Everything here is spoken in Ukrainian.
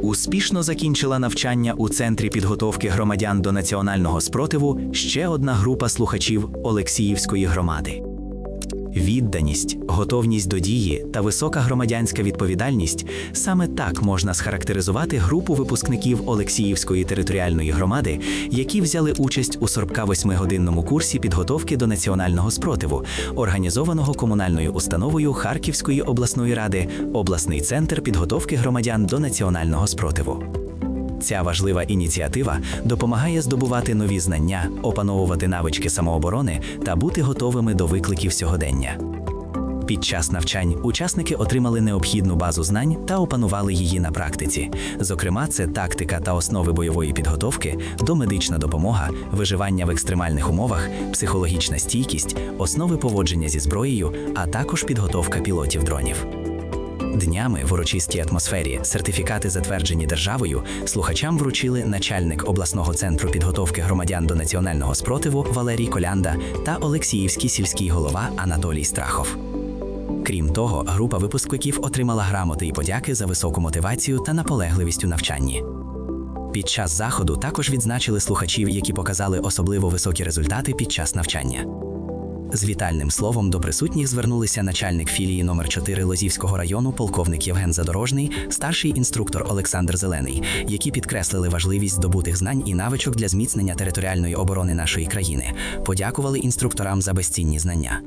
Успішно закінчила навчання у центрі підготовки громадян до національного спротиву ще одна група слухачів Олексіївської громади. Відданість, готовність до дії та висока громадянська відповідальність саме так можна схарактеризувати групу випускників Олексіївської територіальної громади, які взяли участь у 48-годинному курсі підготовки до національного спротиву, організованого комунальною установою Харківської обласної ради, обласний центр підготовки громадян до національного спротиву. Ця важлива ініціатива допомагає здобувати нові знання, опановувати навички самооборони та бути готовими до викликів сьогодення. Під час навчань учасники отримали необхідну базу знань та опанували її на практиці. Зокрема, це тактика та основи бойової підготовки, домедична допомога, виживання в екстремальних умовах, психологічна стійкість, основи поводження зі зброєю, а також підготовка пілотів дронів. Днями в урочистій атмосфері сертифікати, затверджені державою, слухачам вручили начальник обласного центру підготовки громадян до національного спротиву Валерій Колянда та Олексіївський сільський голова Анатолій Страхов. Крім того, група випускників отримала грамоти і подяки за високу мотивацію та наполегливість у навчанні. Під час заходу також відзначили слухачів, які показали особливо високі результати під час навчання. З вітальним словом до присутніх звернулися начальник філії номер 4 Лозівського району, полковник Євген Задорожний, старший інструктор Олександр Зелений, які підкреслили важливість здобутих знань і навичок для зміцнення територіальної оборони нашої країни. Подякували інструкторам за безцінні знання.